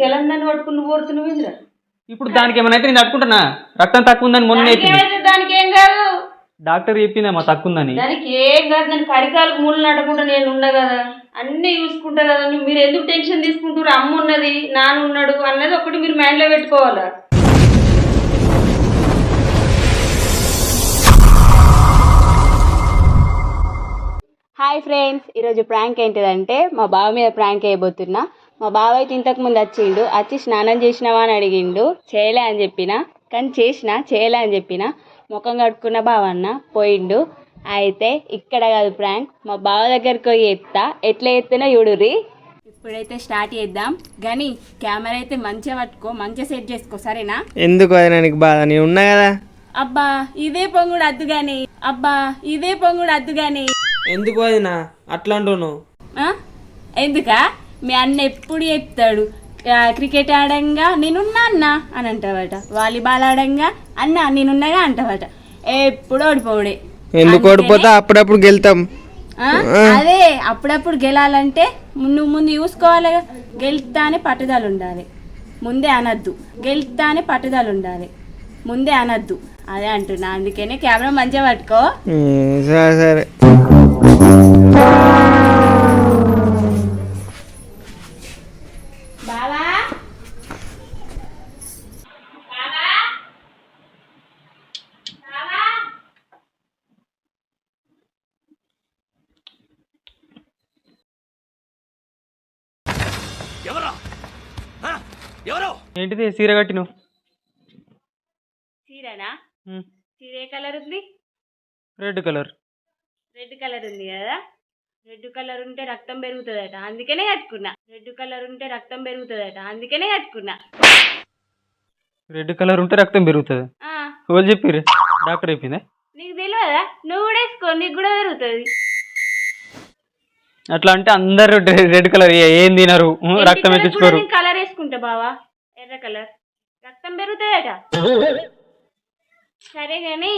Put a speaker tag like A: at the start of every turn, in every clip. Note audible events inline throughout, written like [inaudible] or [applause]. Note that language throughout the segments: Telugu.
A: తెలంగాణ పట్టుకుని నువ్వు ఓడుతున్నావు ఇంద్ర?
B: ఇప్పుడు దానికి ఏమైనా అయితే నేను తట్టుకుంటున్నా రక్తం తక్కువ ఉందని మొన్న
A: దానికి
B: చెప్పింది
A: ఏం కాదు.
B: డాక్టర్ చెప్పిందమ్మా తక్కువ ఉందని
A: దానికి ఏం కాదు దానికి కరికాలకు మూలు నడకుండా నేను ఉన్నా కదా. అన్నీ చూసుకుంటా కదా మీరు ఎందుకు టెన్షన్ తీసుకుంటారు అమ్మ ఉన్నది నాన్న ఉన్నాడు అన్నది ఒకటి మీరు మైండ్లో పెట్టుకోవాలా?
C: హాయ్ ఫ్రెండ్స్ ఈరోజు ప్రాంక్ ఏంటిదంటే మా బావ మీద ప్రాంక్ వేయబోతున్నా మా బావ అయితే ఇంతకు ముందు వచ్చిండు. వచ్చి స్నానం చేసినావా అని అడిగిండు. చేయలే అని చెప్పిన. కానీ చేసిన చేయలే అని చెప్పిన. ముఖం కడుక్కున్న బావ అన్న పోయిండు. అయితే ఇక్కడ కాదు ప్రాంక్ మా బావ దగ్గరికి పోయి ఎత్తా. ఎట్లా ఎత్తునో చూడుర్రి ఇప్పుడైతే స్టార్ట్ చేద్దాం. కానీ కెమెరా అయితే మంచిగా పట్టుకో మంచిగా సెట్ చేసుకో సరేనా?
D: ఎందుకు అది నీకు బాధ? నేను ఉన్నా కదా?
C: అబ్బా ఇదే పొంగుడు అద్దు గాని. అబ్బా ఇదే పొంగుడు అద్దు గాని.
D: ఎందుకు వదినా? అట్లా అంటున్నావు?
C: ఎందుకా? మీ అన్న ఎప్పుడు చెప్తాడు క్రికెట్ ఆడంగా నేనున్నా అన్న అని అంటావట. వాలీబాల్ ఆడంగా అన్న నేనున్నగా అంటావట. ఎప్పుడు ఓడిపోవుడే.
D: ఎందుకు ఓడిపోతా? అప్పుడప్పుడు గెలుతాం?
C: అదే అప్పుడప్పుడు గెలాలంటే నువ్వు ముందు చూసుకోవాలి గెలుస్తా అని పట్టుదల ఉండాలి. ముందే అనద్దు. గెలుస్తా అని పట్టుదల ఉండాలి. ముందే అనద్దు. అదే అంటున్నా. అందుకనే కెమెరా మంచిగా పట్టుకో.
D: సరే.
B: ఏంటిది సీర కట్టిను
C: చీరనా? చీర ఏ కలర్ ఉంది?
B: Red colour.
C: రెడ్ కలర్ ఉంది కదా? రెడ్ కలర్ ఉంటే రక్తం పెరుగుతుందట. అందుకనే కట్టుకున్నా. రెడ్ కలర్ ఉంటే రక్తం పెరుగుతుందట. అందుకనే కట్టుకున్నా.
B: రెడ్ కలర్ ఉంటే రక్తం పెరుగుతుంది. ఎవరు చెప్పిర్రు? డాక్టర్ చెప్పిందా?
C: నీకు తెలియదా నువ్వు కూడా వేసుకో నీకు కూడా పెరుగుతుంది.
B: అట్లా అంటే అందరు రెడ్ కలర్ ఏం తినరు రక్తం ఎక్కించుకోరు.
C: కలర్ వేసుకుంటా బావా. ఎర్ర కలర్. రక్తం పెరుగుతుందట సరే కానీ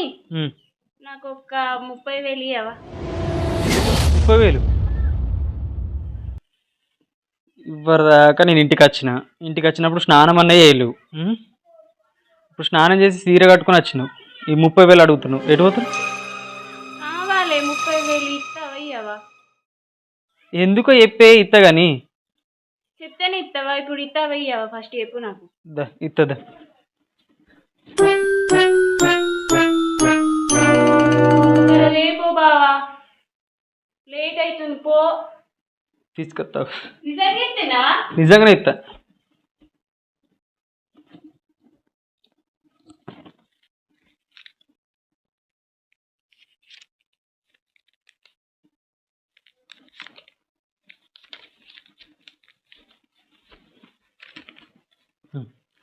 C: నాకు ఒక ముప్పై వేలు ఇవ్వవా
B: ముప్పై వేలు? ఇవ్వదాకా నేను ఇంటికి వచ్చిన. ఇంటికి వచ్చినప్పుడు స్నానం అన్న చేయలేవు ఉమ్? ఇప్పుడు స్నానం చేసి సీర కట్టుకొని వచ్చినావు ఈ ముప్పై వేలు అడుగుతున్నావు. ఎటు పోతావు
C: కావాలి ముప్పై వేలు ఇస్తావా
B: ఎందుకో చెప్పే ఇత్త కానీ
C: చెప్తేనే ఇస్తావా ఇప్పుడు ఇస్తావా ఇవ్వవా ఫస్ట్ చెప్పు నాకు
B: దా ఇత్తదా
C: సరే రేపు బావా లేట్ అవుతుంది పో
B: తీసుకొస్తావు
C: నిజంగా ఇస్తేనా
B: నిజంగానే ఇత్తా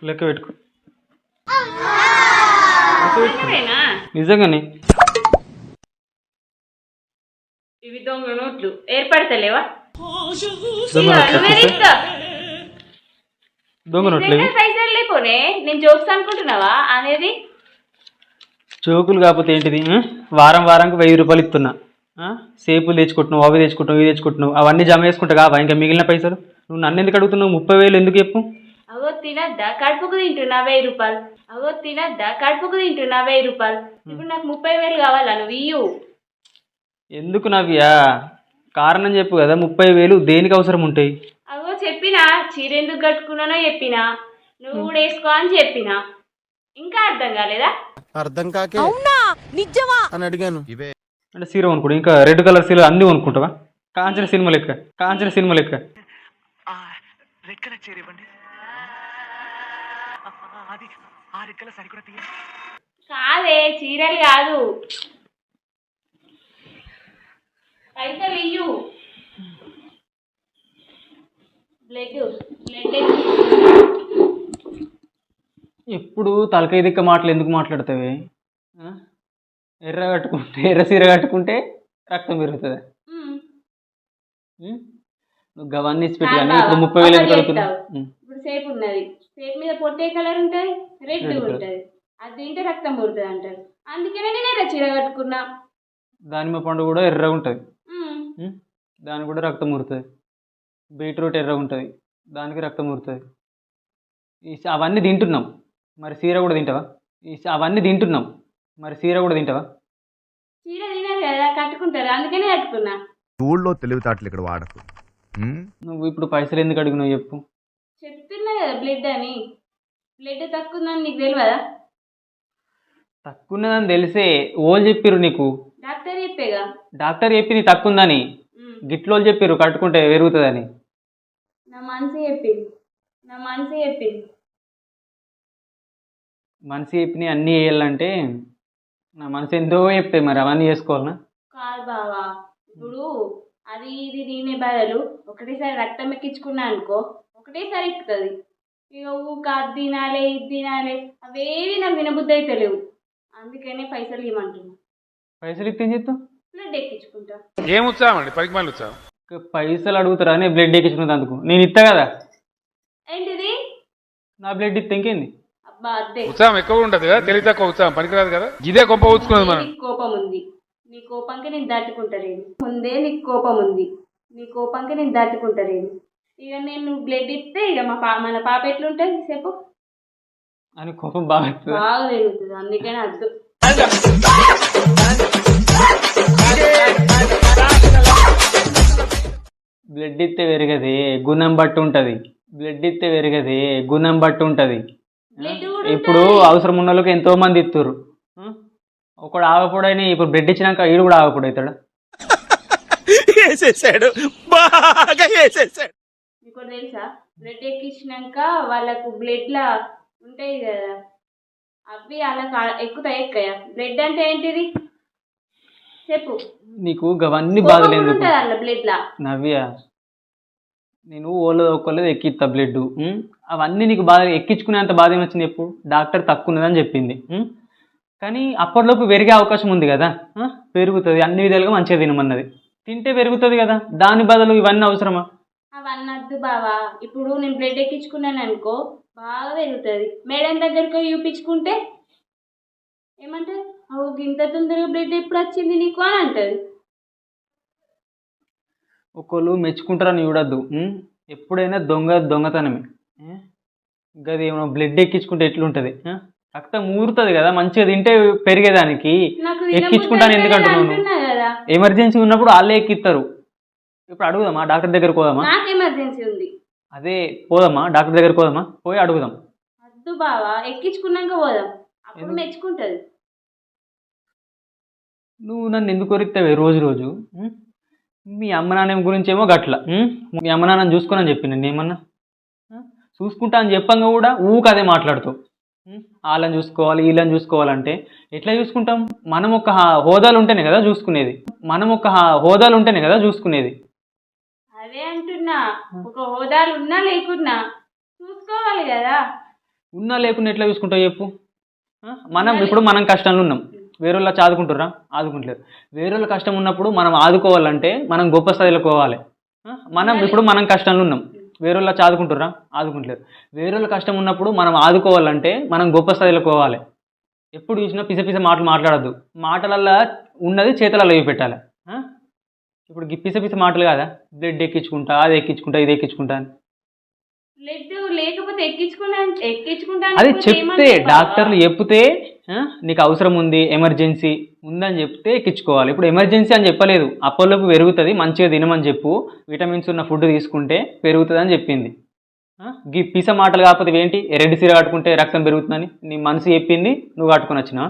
B: లెక్క పెట్టుకో. నిజంగానే.
C: ఇవి దొంగ నోట్లు. ఏర్పడతలేవా?
B: దొంగ నోట్లు
C: పైసలు లేకోనే నేను జోక్స్ అనుకుంటున్నావా అనేది?
B: జోకులు కాకపోతే ఏంటిది? వారం వారానికి వెయ్యి రూపాయలు ఇస్తున్నా? సేపులు తెచ్చుకుంటున్నావు అవి తెచ్చుకుంటున్నావు ఇవి తెచ్చుకుంటున్నావు. అవన్నీ జమ చేసుకుంటా కావా? ఇంకా మిగిలిన పైసలు? నువ్వు నన్ను ఎందుకు అడుగుతున్నావు? ముప్పై వేలు ఎందుకు చెప్పు?
C: అవో తినద్దా కడుపుకు తింటున్నా వెయ్యి రూపాయలు. అవో తినద్దా కడుపుకు తింటున్నా వెయ్యి రూపాయలు. ఇప్పుడు నాకు ముప్పై వేలు కావాలా? నువ్వు ఇయ్యు.
B: ఎందుకు నవ్యా? కారణం చెప్పు కదా ముప్పై వేలు దేనికి అవసరం ఉంటాయి?
C: అవో చెప్పినా చీర ఎందుకు కట్టుకున్నానో చెప్పినా నువ్వు కూడా వేసుకో అని చెప్పినా. ఇంకా అర్థం కాలేదా?
E: అర్థం కాకే అని అడిగాను.
B: అంటే సీర కొనుక్కోడు ఇంకా రెడ్ కలర్ సీర అన్నీ కొనుక్కుంటావా? కాంచన సినిమా లెక్క కాంచన సినిమా లెక్క.
C: కాదే చీరలు కాదు. పైసలు ఇయ్యు. బ్లడ్ బ్లడ్
B: ఎప్పుడు తలకాయ దిక్క మాటలు ఎందుకు మాట్లాడతావే? ఎర్ర కట్టుకుంటే ఎర్ర సీర కట్టుకుంటే రక్తం పెరుగుతుంది? నువ్వు గవన్నీ ఇచ్చి పెట్టి కానీ ఇప్పుడు ముప్పై వేలు ఉం.
C: ఇప్పుడు సేపు ఉన్నది. సేపు మీద పొట్టే కలర్ ఉంటుంది రెడ్. ఉంటుంది. అది తింటే రక్తం పుడుతుంది అంటారు. అందుకనే నేను ఎర్ర చీర కట్టుకున్నా.
B: దానిమ్మ పండు కూడా ఎర్రగా ఉంటుంది. దానికి కూడా రక్తం ఊరుతుంది బీట్రూట్ ఎర్రగా ఉంటుంది. దానికి రక్తం ఊరుతుంది ఈ అవన్నీ తింటున్నాం. మరి సీర కూడా తింటావా? ఈ అవన్నీ తింటున్నాం. మరి సీర కూడా తింటావా?
C: చీర తినాలి కదా కట్టుకుంటారు. అందుకనే కట్టుకున్నా.
E: ఊళ్ళో తెలివితేటలు ఇక్కడ వాడకు?
B: నువ్వు ఇప్పుడు పైసలు ఎందుకు అడిగినావు చెప్పు.
C: చెప్తున్నా కదా బ్లడ్ అని. బ్లడ్ తక్కువ ఉందని నీకు తెలియదా
B: తక్కువన్నదని తెలిసే ఓళ్ళు చెప్పిర్రు నీకు.
C: డాక్టర్ చెప్పేగా?
B: డాక్టర్ చెప్పింది తక్కువ ఉందని. గిట్లోళ్ళు చెప్పిర్రు కట్టుకుంటే పెరుగుతుందని.
C: నా మనసు చెప్పింది. నా మనసు చెప్పింది.
B: మనిషి చెప్పినవి అన్నీ వేయాలంటే నా మనసు ఎంతో చెప్తాయి మరి అవన్నీ చేసుకోవాలనా?
C: కాదు బావా. ఇప్పుడు అది ఇది దీని బదులు ఒకటేసారి రక్తం ఎక్కించుకున్నా అనుకో ఒకటేసారి ఎక్కుతుంది ఇక ఊక అది తినాలి ఇది తినాలి అవేవి నాకు వినబుద్ధి అయితే లేవు. అందుకనే పైసలు ఇవ్వమంటున్నా.
B: పైసలు ఇస్తే ఏం చేస్తావు?
C: బ్లడ్ ఎక్కించుకుంటా.
F: ఏం ఉత్సాహం అండి? పనికి మళ్ళీ ఉత్సాహం.
B: ఇక పైసలు అడుగుతారా? నేను బ్లడ్ ఎక్కించుకున్నందుకు అందుకు. నేను ఇస్తా కదా?
C: ఏంటిది?
B: నా బ్లడ్ ఇస్తే ఇంకేంది?
C: అబ్బా
F: ఉత్సాహం ఎక్కువ ఉంటుంది కదా? తెలివి తక్కువ ఉత్సాహం. పనికిరాదు కదా? ఇదే గొప్ప ఊచుకున్నది మనం.
C: నీకు కోపం ఉంది. నీ కోపంకి నేను దాటుకుంటలేను. ముందే నీకు కోపం ఉంది. నీ కోపంకి నేను దాటుకుంటలేను. ఇక నేను బ్లడ్ ఇస్తే ఇక మా పా మన పాప ఎట్లుంటుంది సేపు
B: అని కోపం బాగా?
C: బాగా పెరుగుతుంది అందుకని అద్దు.
B: బ్లడ్ ఇస్తే పెరగదే గుణం బట్టి ఉంటుంది. బ్లడ్ ఇస్తే పెరగదే గుణం బట్టి ఉంటుంది. ఇప్పుడు అవసరం ఉన్న వాళ్ళకి ఎంతో మంది ఇస్తారు ఒకడు ఆగపడైనా ఇప్పుడు బ్లడ్ ఇచ్చినాక ఈడు కూడా ఆగపడు అవుతాడు [laughs]
E: వేసేసాడు. బాగా వేసేసాడు.
C: ఒకటి తెలుసా? బ్లడ్ ఎక్కించినాక వాళ్ళకు బ్లడ్లా ఉంటాయి కదా. అవి వాళ్ళకి ఆ- ఎక్కుతాయి ఎక్కయా బ్లడ్ అంటే ఏంటిది? చెప్పు.
B: నీకు
C: ఉంటుంది వాళ్ళ బ్లడ్లా
B: నవ్య నేను ఓలో ఒక్కలేదు ఎక్కిస్తా బ్లడ్ అవన్నీ నీకు బాధ ఎక్కించుకునేంత బాధ ఏమొచ్చింది చెప్పు? డాక్టర్ తక్కువ ఉన్నదని చెప్పింది? కానీ అప్పటిలోపు పెరిగే అవకాశం ఉంది కదా? పెరుగుతుంది. అన్ని విధాలుగా మంచిగా తినమన్నది. తింటే పెరుగుతుంది కదా. దాని బదులు ఇవన్నీ అవసరమా?
C: అవన్నీ వద్దు బావా. ఇప్పుడు నేను బ్లడ్ ఎక్కించుకున్నాను అనుకో బాగా పెరుగుతుంది. మేడం దగ్గరికి చూపించుకుంటే ఏమంటారు? అవు ఇంత తొందరగా బ్లడ్ ఎప్పుడు వచ్చింది నీకు? అని అంటది
B: ఒకళ్ళు మెచ్చుకుంటారని చూడద్దు? ఎప్పుడైనా దొంగ దొంగతనమే? గది ఏమో బ్లడ్ ఎక్కించుకుంటే ఎట్లుంటుంది? రక్తం ఊరుతుంది కదా మంచిగా తింటే పెరిగేదానికి
C: నాకు
B: ఎక్కించుకుంటాను ఎందుకు
C: తినబుద్ధి
B: అంటున్నావు
C: అంటున్నా కదా.
B: ఎమర్జెన్సీ ఉన్నప్పుడు వాళ్ళే ఎక్కిస్తారు ఇప్పుడు అడుగుదామా? డాక్టర్ దగ్గరకు పోదామా?
C: నాకు ఎమర్జెన్సీ ఉంది.
B: అదే పోదామా? డాక్టర్ దగ్గరకు పోదామా? పోయి అడుగుదాం.
C: వద్దు బావా ఎక్కించుకున్నాక పోదాం. అప్పుడు? మెచ్చుకుంటది.
B: నువ్వు నన్ను ఎందుకు కొరిస్తావే రోజు రోజు? ఉం? మీ అమ్మ నాన్న గురించి ఏమో గట్ల. ఉం? మీ అమ్మ నాన్నని చూసుకొని చెప్పి నేను ఏమన్నా? ఆ? చూసుకుంటా అని చెప్పంగా కూడా ఊక అదే మాట్లాడుతావు. ఉం? వాళ్ళని చూసుకోవాలి వీళ్ళని చూసుకోవాలంటే ఎట్లా చూసుకుంటాం? మనం ఒక హా- హోదాలు ఉంటేనే కదా చూసుకునేది. మనం ఒక హా- హోదాలు ఉంటేనే కదా చూసుకునేది.
C: అదే అంటున్నా. ఒక హోదాలు ఉన్నా లేకున్నా చూసుకోవాలి కదా.
B: ఉన్నా లేకుండా ఎట్లా చూసుకుంటావు చెప్పు? మనం ఇప్పుడు మనం కష్టంలో ఉన్నాం. వేరే వాళ్ళు ఆదుకుంటుర్రా ఆదుకుంటలేరు. వేరే వాళ్ళ కష్టం ఉన్నప్పుడు మనం ఆదుకోవాలంటే మనం గొప్ప స్థాయిలో పోవాలి? మనం ఇప్పుడు మనం కష్టంలో ఉన్నాం. వేరే వాళ్ళు ఆదుకుంటుర్రా ఆదుకుంటలేరు. వేరే వాళ్ళ కష్టం ఉన్నప్పుడు మనం ఆదుకోవాలంటే మనం గొప్ప స్థాయిలో పోవాలి. ఎప్పుడు చూసినా పిస పిస మాటలు మాట్లాడద్దు. మాటలల్లో ఉన్నది చేతులలో పెట్టాలి? ఇప్పుడు పిస పిస మాటలు కాదా? బ్లడ్ ఎక్కించుకుంటా అది ఎక్కించుకుంటా ఇది ఎక్కించుకుంటా అని.
C: లేకపోతే ఎక్కించుకుంటా
B: అది చెప్తే? డాక్టర్లు చెప్తే నీకు అవసరం ఉంది ఎమర్జెన్సీ ఉందని చెప్తే ఎక్కించుకోవాలి. ఇప్పుడు ఎమర్జెన్సీ అని చెప్పలేదు. అప్పటిలోపు పెరుగుతుంది మంచిగా తినమని చెప్పు. విటమిన్స్ ఉన్న ఫుడ్ తీసుకుంటే పెరుగుతుంది అని చెప్పింది గీ పిస మాటలు కాకపోతే ఏంటి? రెడ్డి సీర కట్టుకుంటే రక్తం పెరుగుతుందని నీ మనసు చెప్పింది నువ్వు కట్టుకొని వచ్చినావా?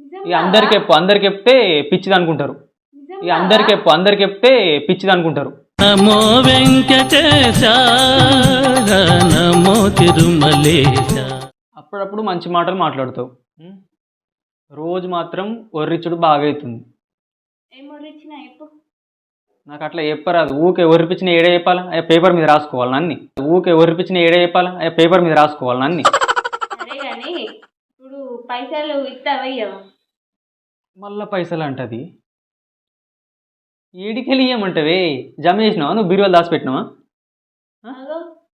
C: నిజం
B: ఇక? అందరికి చెప్పు అందరికి చెప్తే పిచ్చిది అనుకుంటారు. ఇక అందరికి? చెప్పు అందరికి చెప్తే పిచ్చిది అనుకుంటారు.
G: నమో వెంకటేశ నమో తిరుమలేశ.
B: అప్పుడప్పుడు మంచి మాటలు మాట్లాడుతావు. ఉం? రోజు మాత్రం ఒర్రిచుడు బాగా అవుతుంది. నాకు అట్లా చెప్పరాదు. ఊకే ఒరిపించిన ఏడే చెప్పాలా? అయ్యా పేపర్ మీద రాసుకోవాలి అన్ని ఊకే ఒరిపించిన ఏడే చెప్పాలా? అయ్యా పేపర్ మీద రాసుకోవాలి అన్ని
C: సరే కానీ ఇప్పుడు పైసలు ఇస్తావయ్యవా
B: మళ్ళా పైసలు అంటది ఏడికెళ్ళి ఇయ్యమంటవే జమ చేసినావా నువ్వు బీరువాలు దాచిపెట్టినావా?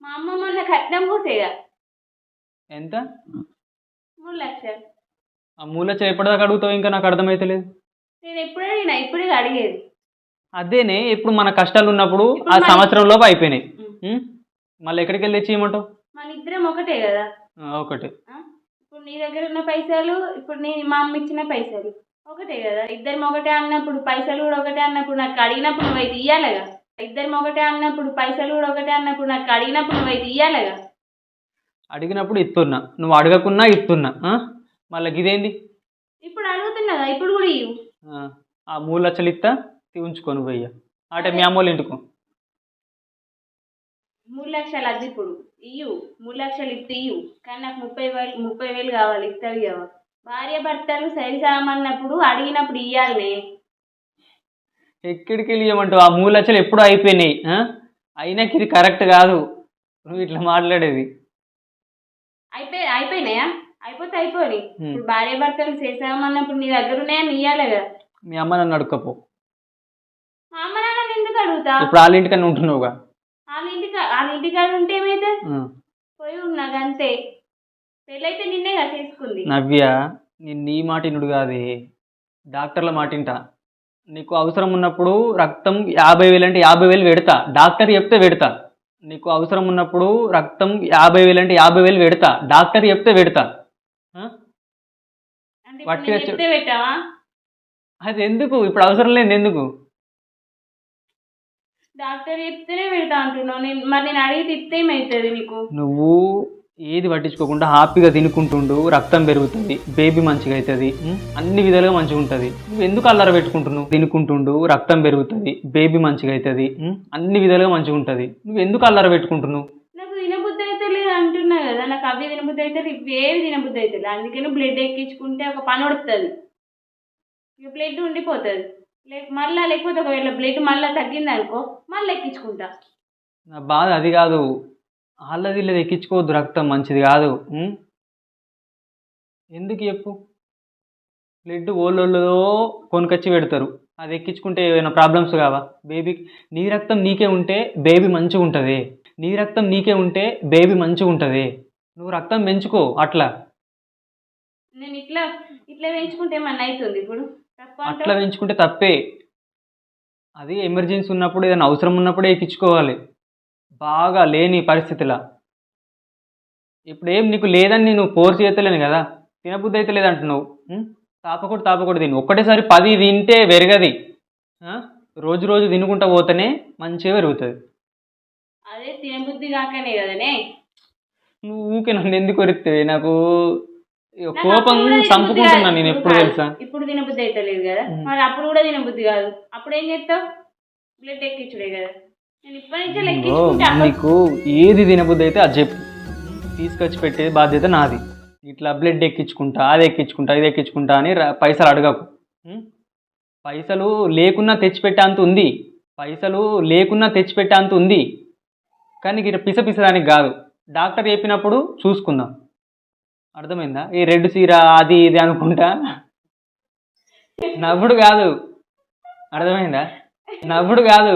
C: మా అమ్మ మొన్న కట్నం పూసేగా
B: ఎంత?
C: మూడు లక్షలు.
B: ఆ మూల ఎప్పటిదాకా అడుగుతావు? ఇంకా నాకు అర్థమైతలేదు.
C: నేను ఎప్పుడు అడిగినా ఇప్పుడు అడిగేది.
B: అదేనే ఇప్పుడు మన కష్టాలు ఉన్నప్పుడు ఆ సంవత్సరం లోపు అయిపోయినాయి? మళ్ళీ ఎక్కడికి వెళ్ళి తెచ్చి ఇవ్వమంటావు
C: మన ఇద్దరం ఒకటే కదా.
B: ఒకటి?
C: ఇప్పుడు నీ దగ్గర ఉన్న పైసలు ఇప్పుడు నీ మా అమ్మ ఇచ్చిన పైసలు. ఒకటే కదా? ఇద్దరం ఒకటే అన్నప్పుడు పైసలు కూడా ఒకటే అన్నప్పుడు నాకు అడిగినప్పుడు నువ్వు అయితే ఇయ్యాలిగా ఇద్దరం ఒకటే అన్నప్పుడు పైసలు కూడా ఒకటే అన్నప్పుడు నాకు అడిగినప్పుడు నువ్వు అయితే ఇయ్యాలిగా
B: అడిగినప్పుడు ఇస్తున్నా నువ్వు అడగకున్నా ఇస్తున్నా? మళ్ళీ ఇదేంది?
C: ఇప్పుడు అడుగుతున్నదా ఇప్పుడు కూడా ఇవ్వు
B: ఆ, మూడు లక్షలు ఇస్తా ఉంచుకొని పోయ్యా అంటే మీ అమ్మ వాళ్ళ ఇంటికి.
C: మూడు లక్షలు అది ఇప్పుడు. ఇయ్యు. మూడు లక్షలు ఇస్తే ఇయ్యు. కానీ నాకు ముప్పై వేలు ముప్పై వేలు కావాలి ఇస్తావి కావాలి భార్య భర్తలు సరి సామన్నప్పుడు అడిగినప్పుడు ఇయ్యాలి.
B: ఎక్కడికి వెళ్ళి ఇవ్వమంటావు ఆ మూడు లక్షలు ఎప్పుడూ అయిపోయినాయి? అయినాక ఇది కరెక్ట్ కాదు. నువ్వు ఇట్లా మాట్లాడేది.
C: అయిపోయి అయిపోయినాయా? అయిపోతే అయిపోయి. ఇప్పుడు భార్య భర్తలు చేసామన్నప్పుడు నీ దగ్గర ఉన్నాయని ఇయ్యాలి కదా.
B: మీ అమ్మ నన్ను అడుక్కపో.
C: మా అమ్మ నాన్న ఎందుకు అడుగుతా?
B: ఇప్పుడు వాళ్ళ ఇంటికన్నా ఉంటున్నావుగా?
C: వాళ్ళ ఇంటికి వాళ్ళ ఇంటికాడ ఉంటే ఏమైతే. పోయి ఉన్నాక అంతే. పెళ్ళైతే నిన్నే కదా చేసుకుంది.
B: నవ్య నేను నీ మాట ఇనుడు కాదే. డాక్టర్ల మాట వింటా నీకు అవసరం ఉన్నప్పుడు రక్తం యాభై వేలు అంటే యాభై వేలు పెడతా. డాక్టర్ చెప్తే పెడతా. నీకు అవసరం ఉన్నప్పుడు రక్తం యాభై వేలు అంటే యాభై వేలు పెడతా. డాక్టర్ చెప్తే పెడతా. వట్టిగా చెప్-
C: చెప్తే పెట్టావా?
B: అది ఎందుకు? ఇప్పుడు అవసరం లేదు ఎందుకు?
C: డాక్టర్ చెప్తేనే పెడతా అంటున్నావు. నేను మరి నేను ఇస్తే ఏమవుతుంది నీకు?
B: నువ్వు ఏది పట్టించుకోకుండా హ్యాపీగా తినుకుంటుండు రక్తం పెరుగుతుంది బేబీ మంచిగా అవుతుంది? అన్ని విధాలుగా మంచిగా ఉంటుంది. నువ్వు ఎందుకు అల్లర పెట్టుకుంటున్నావు? తినుకుంటుండు రక్తం పెరుగుతుంది బేబీ మంచిగా అవుతుంది? అన్ని విధాలుగా మంచిగా ఉంటుంది. నువ్వు ఎందుకు అల్లర పెట్టుకుంటున్నావు?
C: నాకు తినబుద్ధి అయితే లేదు అంటున్నా కదా నాకు అవి తినబుద్ధి అయితే ఇవి ఏవి తినబుద్ధి అవుతుంది అందుకని బ్లడ్ ఎక్కించుకుంటే ఒక పని వడుతుంది ఇక బ్లడ్ ఉండిపోతుంది. లేక మళ్ళీ లేకపోతే ఒకవేళ బ్లడ్ మళ్ళీ తగ్గింది అనుకో మళ్ళీ ఎక్కించుకుంటా.
B: నా బాధ అది కాదు. వాళ్ళది లేదు ఎక్కించుకోవద్దు రక్తం మంచిది కాదు? ఎందుకు చెప్పు? బ్లడ్ ఓళ్ళో కొనుకొచ్చి పెడతారు. అది ఎక్కించుకుంటే ఏమైనా ప్రాబ్లమ్స్ కావా? బేబీకి నీ రక్తం నీకే ఉంటే బేబీ మంచిగా ఉంటుంది. నీ రక్తం నీకే ఉంటే బేబీ మంచిగా ఉంటుంది. నువ్వు రక్తం పెంచుకో అట్లా.
C: నేను ఇట్లా ఇట్లా వేయించుకుంటే ఏమన్నా అవుతుంది ఇప్పుడు?
B: అట్లా పెంచుకుంటే తప్పే. అది ఎమర్జెన్సీ ఉన్నప్పుడు ఏదైనా అవసరం ఉన్నప్పుడే ఎక్కించుకోవాలి. బాగా లేని పరిస్థితిలా. ఇప్పుడు ఏం నీకు లేదని నేను ఫోర్స్ చేస్తలేను కదా? తినబుద్ధి అయితే లేదంటున్నావు? తాపకూడదు తాపకూడదు తిను. ఒక్కటేసారి పది తింటే పెరగది? రోజు రోజు తినుకుంటా పోతేనే మంచిగా పెరుగుతుంది.
C: అదే తినబుద్ధి కాకనే కదనే.
B: నువ్వు ఊకే నన్ను ఎందుకు కొరిస్తే నాకు కోపం చంపుకుంటున్నా. నేను ఎప్పుడు. తెలుసా?
C: ఇప్పుడు తినబుద్ధి అయితే లేదు కదా. మరి అప్పుడు కూడా తినబుద్ధి కాదు. అప్పుడు ఏం చేస్తావు? బ్లడ్ ఎక్కించుడే కదా.
B: నీకు ఏది తినబుద్ధి అయితే అది చెప్పు. తీసుకొచ్చి పెట్టే బాధ్యత నాది. ఇట్లా బ్లడ్ ఎక్కించుకుంటా అది ఎక్కించుకుంటా ఇది ఎక్కించుకుంటా అని పైసలు అడగకు? పైసలు లేకున్నా తెచ్చిపెట్టే అంత ఉంది. పైసలు లేకున్నా తెచ్చిపెట్టే అంత ఉంది. కానీ ఇక పిస పిసదానికి కాదు. డాక్టర్ చెప్పినప్పుడు చూసుకుందాం. అర్థమైందా? ఈ రెడ్ సీర అది ఇది అనుకుంటా. నవ్వుడు కాదు. అర్థమైందా? నవ్వుడు కాదు.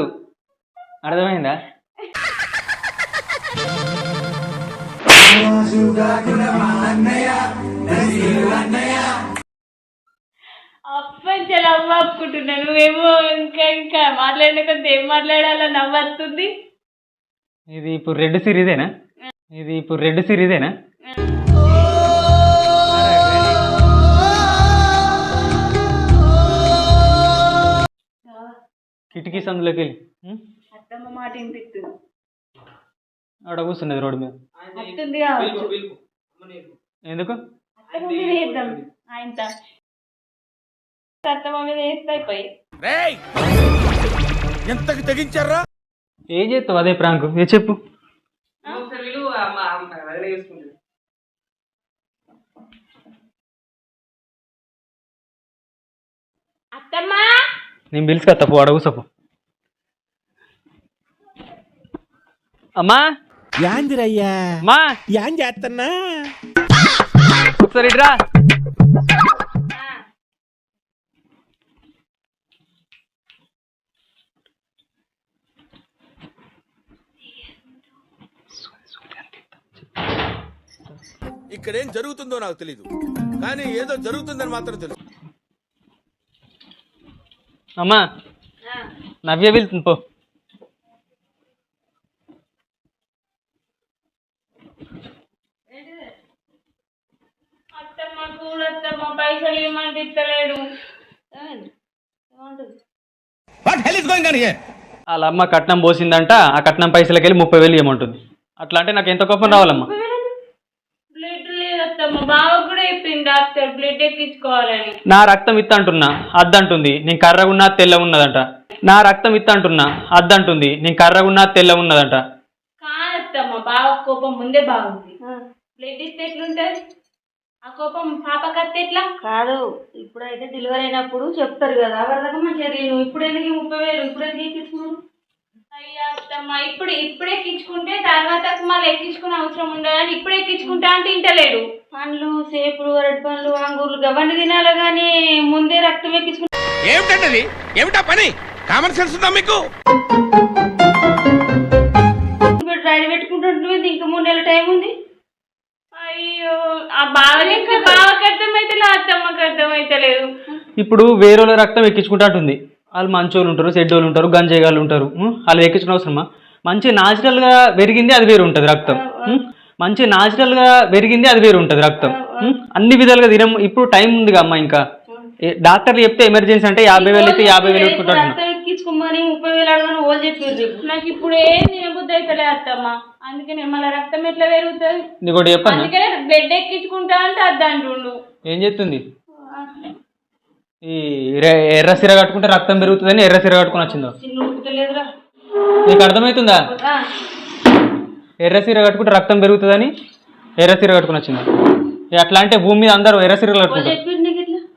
B: అర్థమైందా?
C: అప్పంచలు అవ్వ అప్పుకుంటున్నా నువ్వేమో ఇంకా ఇంకా మాట్లాడిన కొద్ది ఏం మాట్లాడాలో నవ్వొస్తుంది.
B: ఇది ఇప్పుడు రెడ్ సిరీదేనా ఇది ఇప్పుడు రెడ్ సిరీదేనా కిటికీ సందులోకి వెళ్ళి
C: మాట వినిపిస్తుంది
B: ఆడ కూర్చున్నది రోడ్డు మీద
C: కావచ్చు
B: ఎందుకు
C: అత్తమ్మ మీద వేద్దాం ఆయన అత్తమ్మ మీద వేస్తే అయిపోయి
E: ఎంతకి తెగించారా
B: ఏం చేస్తావు అదే ప్రాంక్ ఏ చెప్పు
C: అత్తమ్మ
B: నేను పిలుచుకొస్తా తప్పు ఆడ కూసపు అమ్మా.
H: యాందిరయ్యా.
B: అమ్మా.
H: యాన్ చేస్తున్నా
B: ఒకసారి ఇట్రా
E: ఇక్కడేం జరుగుతుందో నాకు తెలీదు. కానీ ఏదో జరుగుతుందని మాత్రం తెలుసు
B: అమ్మా. నవ్య వెళ్తుంది పో.
I: హియర్
B: వాళ్ళ అమ్మ కట్నం పోసిందంట ఆ కట్నం పైసలకి వెళ్ళి ముప్పై వేలు ఇవ్వమంటుంది అట్లా అంటే నాకు ఎంత కోపం రావాలమ్మా?
C: బ్లడ్ లేదత్తమ్మ బావ కూడా చెప్పింది డాక్టర్ బ్లడ్ ఎక్కించుకోవాలని.
B: నా రక్తం ఇత్త అంటున్నా అద్దంటుంది నేను కర్రగున్నా తెల్ల ఉన్నదంట. నా రక్తం ఇత్త అంటున్నా అద్దంటుంది నేను కర్రగున్నా తెల్ల ఉన్నదంట.
C: కాదత్తమ్మ బావ కోపం ముందే బాగుంది. బ్లడ్ ఇస్తే ఎట్లుంటది? ఆ కోపం పాపకత్తే ఎట్లా?
A: కాదు ఇప్పుడైతే డెలివరీ అయినప్పుడు చెప్తారు కదా ఎవరిదాకా మంచిగా నేను ఇప్పుడు ఎందుకు ఈ ముప్పై వేలు ఇప్పుడు ఎందుకు ఎక్కించుకున్నాను
C: అయ్యా అత్తమ్మ ఇప్పుడు ఇప్పుడు ఎక్కించుకుంటే తర్వాత మళ్ళీ ఎక్కించుకునే అవసరం ఉండదని ఇప్పుడు ఎక్కించుకుంటా అంటే ఇంటలేడు.
A: పండ్లు సేపులు అరటి పండ్లు అంగూర్లు గవ్వండి తినాలి కానీ ముందే రక్తం ఎక్కించుకుంటే
E: ఏమిటండి ఏమిటా పని? కామన్ సెన్స్ ఉందా మీకు?
A: రైలు పెట్టుకుంటుంటుంది ఇంకా మూడు నెలల టైం ఉంది.
C: అయ్యో ఆ బావకి బావకి అర్థమైతలేదు అత్తమ్మకి అర్థమైతలేదు
B: ఇప్పుడు వేరే వాళ్ళ రక్తం ఎక్కించుకుంటా ఉంటుంది. వాళ్ళు మంచోళ్ళు ఉంటారు చెడ్డోళ్ళు ఉంటారు గంజాయిగాళ్ళు ఉంటారు? వాళ్ళు ఎక్కించుకున్న అవసరమా? మంచి న్యాచురల్గా పెరిగింది అది వేరు ఉంటుంది రక్తం? మంచి న్యాచురల్గా పెరిగింది అది వేరు ఉంటుంది రక్తం? అన్ని విధాలుగా తినం ఇప్పుడు టైం ఉంది అమ్మ ఇంకా. డాక్టర్లు చెప్తే ఎమర్జెన్సీ అంటే యాభై వేలు అయితే యాభై వేలు
A: ఎక్కించుకోమని ముప్పై వేలు అడగని వాళ్ళు చెప్పారు
C: నాకు ఇప్పుడు ఏం తినబుద్ధి అవుతలే అత్తమ్మ. అందుకనే మళ్ళీ రక్తం ఎట్లా పెరుగుతుంది?
B: నీకు ఒకటి చెప్పన్నా?
C: అందుకనే బ్లడ్ ఎక్కించుకుంటా అంటే
B: ఏం చేస్తుంది? ఈ ఎర్ర- ఎర్ర సిర కట్టుకుంటే రక్తం పెరుగుతుందని ఎర్ర సిర కట్టుకుని వచ్చిందో? నీకు అర్థమవుతుందా? ఎర్ర సీర కట్టుకుంటే రక్తం పెరుగుతుందని ఎర్ర సీర కట్టుకుని వచ్చింది? అట్లా అంటే భూమి మీద అందరూ ఎర్ర సీరలు కట్టుకుంటారు.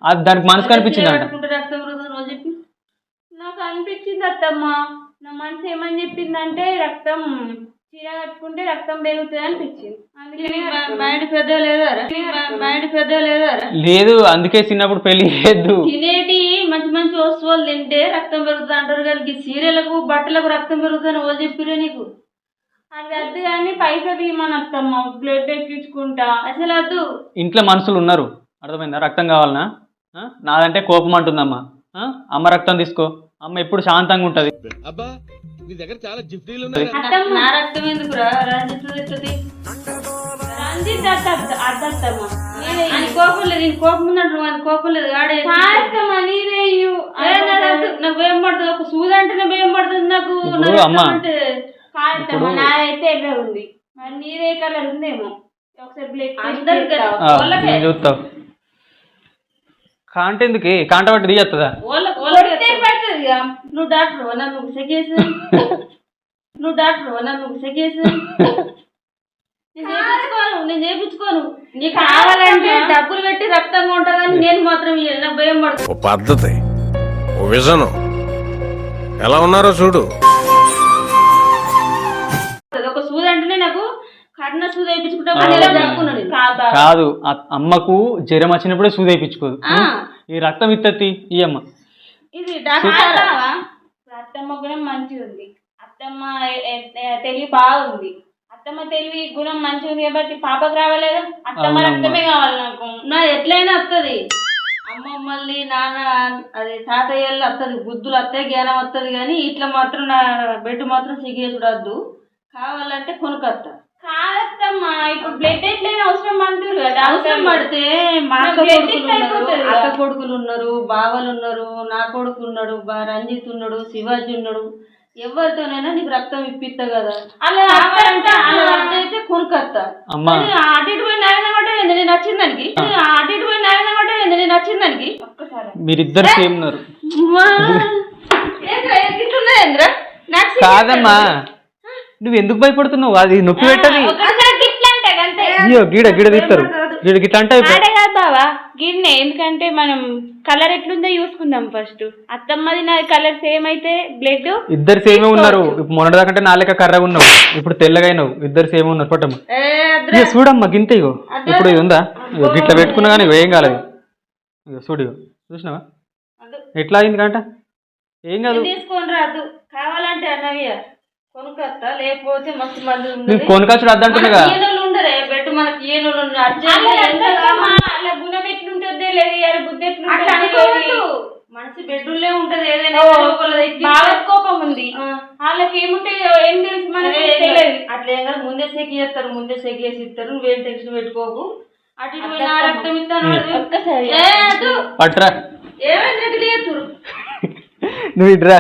B: అది దానికి మనసు కనిపించిందంట
A: కట్టుకుంటే రక్తం పెరుగుతుంది రోజు చెప్పి?
C: నాకు అనిపించింది అత్తమ్మ. నా మనసు ఏమని చెప్పిందంటే రక్తం చీర కట్టుకుంటే రక్తం పెరుగుతుంది అనిపించింది.
A: మైండ్ పెద్ద లేదా మైండ్ పెద్ద లేదా
B: లేదు అందుకే చిన్నప్పుడు పెళ్ళి చేయొద్దు.
A: తినేటి మంచి మంచి వస్తువులు తింటే రక్తం పెరుగుతుంది అంటారు కానీ సీరియలకు బట్టలకు రక్తం పెరుగుతుందని వాళ్ళు చెప్పిరే నీకు?
C: అది వద్దు కానీ పైసలు అత్తమ్మ. బ్లడ్ ఎక్కించుకుంటా
A: అసలు వద్దు.
B: ఇంట్లో మనుషులు ఉన్నారు. అర్థమైందా? రక్తం కావాలనా? నాదంటే కోపం అంటుందమ్మా? అమ్మ రక్తం తీసుకో. అమ్మ ఎప్పుడు శాంతంగా ఉంటుంది.
E: అబ్బా నీ దగ్గర చాలా జిఫ్టీలు ఉన్నాయి.
C: అత్తమ్మ.
A: నా రక్తం ఎందుకురా? రంజిత్ ఎత్తుంది
C: రంజిత్ అత్త అద్దత్తమ్మ
A: అని కోపం లేదు నేను కోపం ఉన్నట్టు అని కోపం లేదు ఆడే.
C: నీదే.
A: ఏ, నాకు భయం పడుతుంది ఒక సూది అంటేనే భయం పడుతుంది నాకు.
C: నాదైతే ఉంది. మరి నీదే కలర్ ఉందేమో. ఒకసారి
B: చూస్తావు? కాంట ఎందుకు కాంట పట్టి
A: పడుతుంది నువ్వు డాక్టర్ నన్ను చెక్ చేసి. నువ్వు డాక్టర్ నన్ను చెక్ చేసి. నేను చేయించుకోను నీకు కావాలంటే డబ్బులు పెట్టి రక్తంగా ఉంటా కానీ నేను మాత్రం భయం పడుతుంది
E: పద్ధతి విజను. ఎలా ఉన్నారో చూడు.
B: కాదు అమ్మకు జ్వరం వచ్చినప్పుడే సూది వేయించుకోదు.
A: ఆ.
B: ఈ రక్తం ఇత్తత్తి ఈ అమ్మ.
A: ఇది
C: అత్తమ్మ గుణం మంచిగా ఉంది. అత్తమ్మ తెలివి బాగుంది. అత్తమ్మ తెలివి గుణం మంచిగా ఉంది కాబట్టి పాపకు రావాలేదు? అత్తమ్మ. రక్తమే కావాలి నాకు.
A: నా ఎట్లయినా వస్తుంది అమ్మమ్మల్ని నాన్న అది తాతయ్యలు వస్తుంది బుద్ధులు వస్తాయి జ్ఞానం వస్తుంది కానీ ఇట్లా మాత్రం నా బెడ్ మాత్రం సిగేసుడద్దు కావాలంటే కొనుకొస్తా
C: ఇప్పుడు బ్లడ్ ఎట్లయినా అవసరం అంటారు కదా
A: అవసరం పడితే మా అక్క కొడుకులు ఉన్నారు అక్క. కొడుకులు ఉన్నారు బావలు ఉన్నారు నా కొడుకు ఉన్నాడు బా రంజిత్ ఉన్నాడు శివాజీ ఉన్నాడు ఎవరితోనైనా నీకు రక్తం ఇప్పిస్తా కదా.
C: అలా
A: అయితే కొనుకొస్తా
B: అమ్మా.
A: కానీ అటు ఇటు పోయి నాయన పడ్డా ఏంది? నేను దానికి. అటు ఇటు పోయి నేను వచ్చిన దానికి.
C: ఒక్కసారి.
B: మీరిద్దరు సేమ్ ఉన్నారు. కాదమ్మా. నువ్వు ఎందుకు భయపడుతున్నావు? అది నొప్పి పెట్టది. అయ్యో గీడ గీడ తీస్తారు గీడ గిట్ల అంటే
C: బావా గిన్నే. ఎందుకంటే మనం కలర్ ఎట్లుందో చూసుకుందాం ఫస్ట్. అత్తమ్మది నాది కలర్ సేమ్ అయితే బ్లడ్
B: ఇద్దరు సేమే ఉన్నారు. ఇప్పుడు మొన్నటిదాకంటే నా లెక్క కర్రగా ఉన్నావు. ఇప్పుడు తెల్లగా అయినావు. ఇద్దరు సేమ్ ఉన్నారు. పట్టమ్మ. చూడమ్మా గింత ఇగో ఇప్పుడు ఇది ఉందా? ఇగో గిట్ల పెట్టుకున్నా కానీ ఏం కాలేదు. ఇగో చూడు ఇగో చూసినావా. ఎట్లా అయింది కంట? ఏం కాదు.
A: తీసుకొని రాదు. కావాలంటే అన్నవి లేకపోతే మస్తు మంది
B: నేను కొనుకొచ్చుడు అద్దంటున్నాగా
A: ఏనులు ఉండరే బెడ్ మనకి
C: అలా గుణం ఎట్లుంటుందో లేదు ఇవాళ బుద్ధి
A: అట్లా
C: ఎట్లుంటుందో
A: అనుకోవద్దు.
C: లేదు.
A: మనిషి బెడ్రూమ్లే ఉంటది ఏదైనా
C: బాగా కోపం ఉంది. వాళ్ళకి ఏముంటాయో ఏం తెలుసు మనకి?
A: అదే
C: తెలియదు.
A: అట్లా ఏం కాదు. ముందే సెక్ చేస్తారు ముందే సెక్ చేసి ఇస్తారు. నువ్వేం టెన్షన్ పెట్టుకోకు. అటు ఇటు పోయి నా రక్తం ఇస్తాను
C: ఒక్కసారి.
A: ఏ అటు.
B: పట్రా
A: ఏమైంది? ఎట్లా చేస్తురు [laughs]
B: నువ్వు ఇట్రా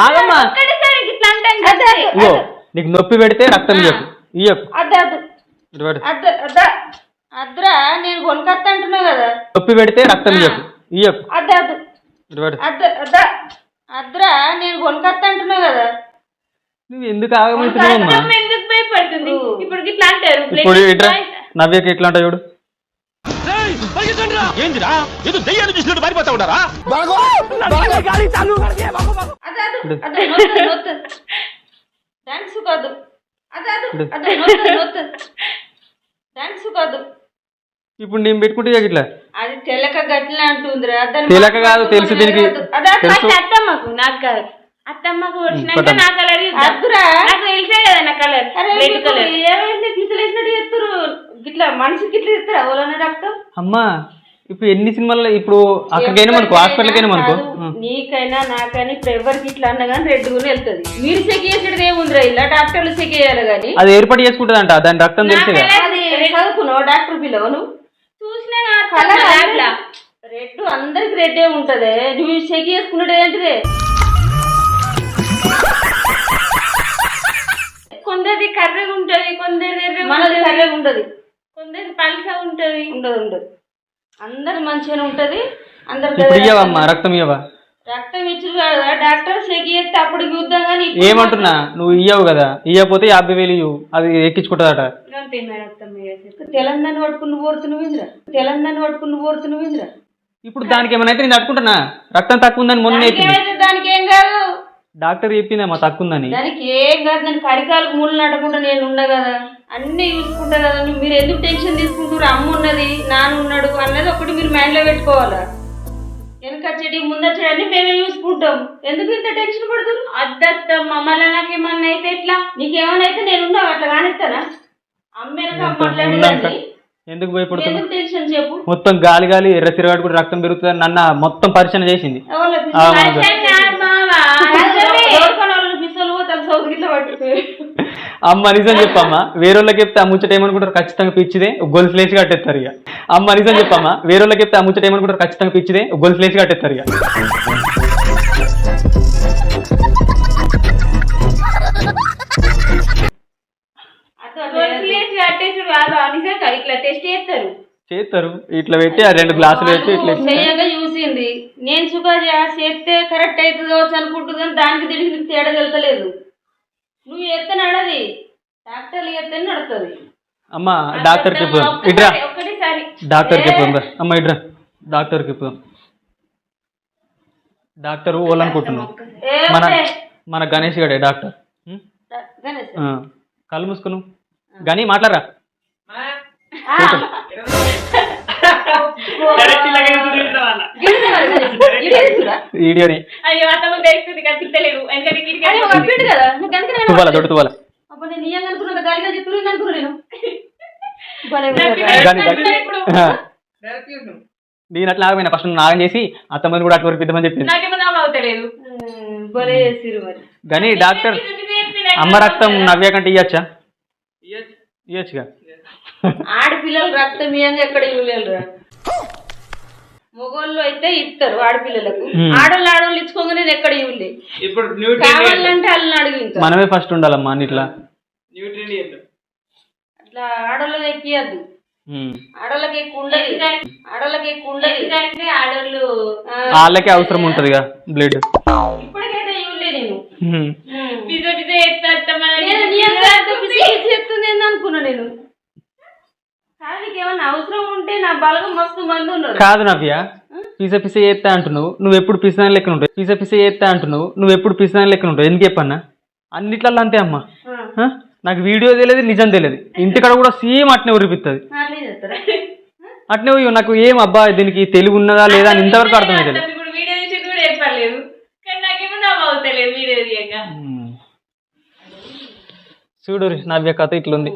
B: ఆగమ్మా
A: ఒక్కటేసారి ఇట్లా అంటాం కదా
B: ఇగో నీకు నొప్పి పెడితే రక్తం ఇయ్యకు ఇయ్యకు. ఇటు
A: నేను కొనుకొత్త అంటున్నా కదా.
B: నొప్పి పెడితే రక్తం ఇయ్యకు ఇయ్యకు.
A: అద్దు అద్దు
B: ఇటు పడు.
A: అద్దు అద్దా అద్దురా నేను కొనుకొత్త అంటున్నా కదా.
B: నువ్వు ఎందుకు ఆగమవుతున్నావు అమ్మా
A: ఎందుకు భయపడుతుంది? ఇప్పుడు ఇట్లా అంటారు
B: ఇప్పుడు ఇట్రా నవ్యకి ఎట్లా చూడు?
H: ఏందిరా? ఏదో దయ్యాన్ని చూసినట్టు పారిపోతా ఉన్నారా?
A: అద్దు అద్దు అద్దు నొత్తు నొత్తు థ్యాంక్స్ కాదు నొత్తు థ్యాంక్స్ కాదు
B: ఇప్పుడు నేను పెట్టుకుంటే ఇట్లా
A: అది తెలక గట్లనే అంటుందిరా దాన్ని
B: తెలక కాదు, తెలుసు దీనికి.
A: అదే. అత్తమ్మకు నాకు కాదు అత్తమ్మకు వచ్చినాక. నా కలర్ అద్దురా నాకు తెలిసే కదా నా కలర్ రెడ్ కలర్ ఏమైంది పిసలేసినట్టు చెప్తారు గిట్లా మనిషికి ఇట్లా ఇస్తారా ఓలోనే రక్తం
B: అమ్మా ఇప్పుడు ఎన్ని సినిమాల్లో ఇప్పుడు అక్కడికైనా మనకు హాస్పిటల్కైనా మనకు?
A: నీకైనా నాకైనా ఇప్పుడు ఎవరికి ఇట్లా అన్నా కానీ రెడ్ గుని వెళ్తుంది. మీరు చెక్ చేసేది ఏముందిరా? ఇలా డాక్టర్లు చెక్ చేయాలి కానీ.
B: అది ఏర్పాటు చేసుకుంటుందంట దాని రక్తం తెలిసే
A: చదువుకున్నావు? డాక్టర్ పిల్లవు నువ్వు? చూసినా రెడ్ అందరికి రెడ్డే ఉంటది. నువ్వు చెక్ చేసుకున్నాడు ఏంటిదే? కొందరిది కర్రగా ఉంటది కొందరిది మనది కర్రగా ఉంటది. కొందరిది పలస ఉంటది. ఉండదు ఉండదు అందరు మంచిగానే ఉంటది. అందరు
B: ఇయ్యవమ్మా రక్తం ఇయ్యవా?
A: రక్తం ఇచ్చిన కదా డాక్టర్ చేస్తే అప్పుడు చూద్దాం కానీ
B: ఏమంటున్నా? నువ్వు ఇయ్యవు కదా. ఇయ్యకపోతే యాభై వేలు ఇవ్వు అది ఎక్కించుకుంటుందట.
A: తెలంగాణ పట్టుకుని పోరుతున్నావు ఇంద్ర. తెలంగాణ పట్టుకుని పోరుతున్నావు ఇంద్ర.
B: ఇప్పుడు దానికి ఏమైనా అయితే నేను తట్టుకుంటున్నా. రక్తం తక్కువ ఉందని మొన్న
A: దానికి ఏం కాదు.
B: డాక్టర్ చెప్పిందమ్మా తక్కువ ఉందని
A: దానికి ఏం కాదు దానికి కరికాలకు మూలు నడకుండా నేను ఉన్నా కదా. అన్ని చూసుకుంటా కదా మీరు ఎందుకు టెన్షన్ తీసుకుంటారు అమ్మ ఉన్నది నాన్న ఉన్నాడు అన్నది ఒకటి మీరు మైండ్లో పెట్టుకోవాలా? వెనకచ్చడి ముందచ్చడి అన్ని మేమే చూసుకుంటాం. ఎందుకు ఇంత టెన్షన్ పడుతుంది అద్దత్తమ్మ మళ్ళీ నాకేమన్నా అయితే ఎట్లా? నీకేమైనా అయితే నేను ఉన్నా అట్లా కానిస్తానా? అమ్మ వెనక. మాట్లాడేదాన్ని.
B: ఎందుకు భయపడుతున్నా
A: ఎందుకు టెన్షన్ చెప్పు.
B: మొత్తం గాలి గాలి ఎర్ర తిరగాడు కూడా రక్తం పెరుగుతుంది నన్న మొత్తం పరిచయం చేసింది. ఆ. అమ్మ నిజం చెప్పమ్మా వేరే వాళ్ళకి చెప్తే ఆ ముచ్చట ఏమనుకుంటారు? ఖచ్చితంగా పిచ్చిదే గొలుసు లేచి కట్టేస్తారు ఇక. అమ్మ నిజం చెప్పమ్మా వేరే వాళ్ళకి చెప్తే ఆ ముచ్చట ఏమనుకుంటారు? ఖచ్చితంగా పిచ్చిదే గొలుసు లేచి కట్టేస్తారు ఇక.
A: కట్టేసాడు కాదు నిజంగా ఇట్లా టెస్ట్ చేస్తారు.
B: చేస్తారు. ఇట్లా పెట్టి ఆ రెండు గ్లాసులు పెట్టి ఇట్లా
A: చెయ్యగా చూసింది. నేను సుఖా చేస్తే కరెక్ట్ అవుతుంది కావచ్చు అనుకుంటుంది కానీ దానికి దీనికి నీకు తేడా తెలుతలేదు. నువ్వు ఎత్తే నడది. డాక్టర్లు ఎత్తే నడుతుంది
B: అమ్మ డాక్టర్కి చెప్పుదాం ఇట్రా
A: ఒక్కటిసారి.
B: డాక్టర్కి చెప్పుదాం రా. అమ్మ ఇట్రా డాక్టర్కి చెప్పుదాం డాక్టర్ ఓలనుకుంటున్నాం మన మన గణేష్ గడే డాక్టర్. కళ్ళు మూసుకును గని మాట్లాడరా. వీడియోని. తువ్వాల దొడ్డు తువ్వాల?
A: నేను
B: అట్లా ఆగమైనా. ఫస్ట్ నాగం చేసి అత్తమ్మని కూడా అట్లా వరకు పెద్దమని చెప్పింది.
A: నాకేమన్నా అవుతలేదు. భలే చేసిరు మరి.
B: కానీ డాక్టర్ అమ్మ రక్తం నవ్య కంటే ఇయ్యచ్చా?
A: ఆడపిల్లలు రక్తం ఇయ్యంగా ఎక్కడ ఇవ్వలేరురా. మగోళ్ళు అయితే ఇస్తారు ఆడపిల్లలకు. ఆడోళ్ళు ఆడోళ్ళు ఇచ్చుకోగా నేను ఎక్కడ ఇవ్వలే. కావాలంటే వాళ్ళని అడుగు
B: మనమే ఫస్ట్ ఉండాలమ్మా అన్నిట్లా.
A: అట్లా ఆడోళ్ళని ఎక్కియద్దు. ఆడోళ్ళకి ఎక్కువ ఉండదు. ఆడోళ్ళకి ఎక్కువ ఉండదు. అంటే ఆడోళ్ళు
B: వాళ్ళకే అవసరం ఉంటుందిగా బ్లడ్.
A: ఇప్పటికైతే ఇవ్వలే నేను. అంత పిచ్చి పిచ్చి చెప్తుంది అనుకున్నా నేను. కానీ ఏమన్నా అవసరం ఉంటే నా బలగం మస్తు మంది ఉన్నారు.
B: కాదు నవ్య పిస పిస చేస్తా అంటున్నావు. నువ్వు ఎప్పుడు పిసాని లెక్కన ఉంటావు పిస పిస చేస్తా అంటున్నావు. నువ్వు ఎప్పుడు పిసాని లెక్కన ఉంటావు ఎందుకు చెప్పన్నా? అన్నిట్లలో అంతే అమ్మా? నాకు వీడియో తెలియదు నిజం తెలియదు. ఇంటికాడ కూడా సేమ్ అట్నే ఉరిపిస్తుంది అట్నే ఉయ్యు, నాకు ఏం అబ్బా దీనికి తెలివి ఉన్నదా లేదా అని ఇంతవరకు అర్థమైతే
A: వీడియో కూడా కానీ నాకేమో వీడియో
B: చూడు నవ్య కథ ఇట్లుంది.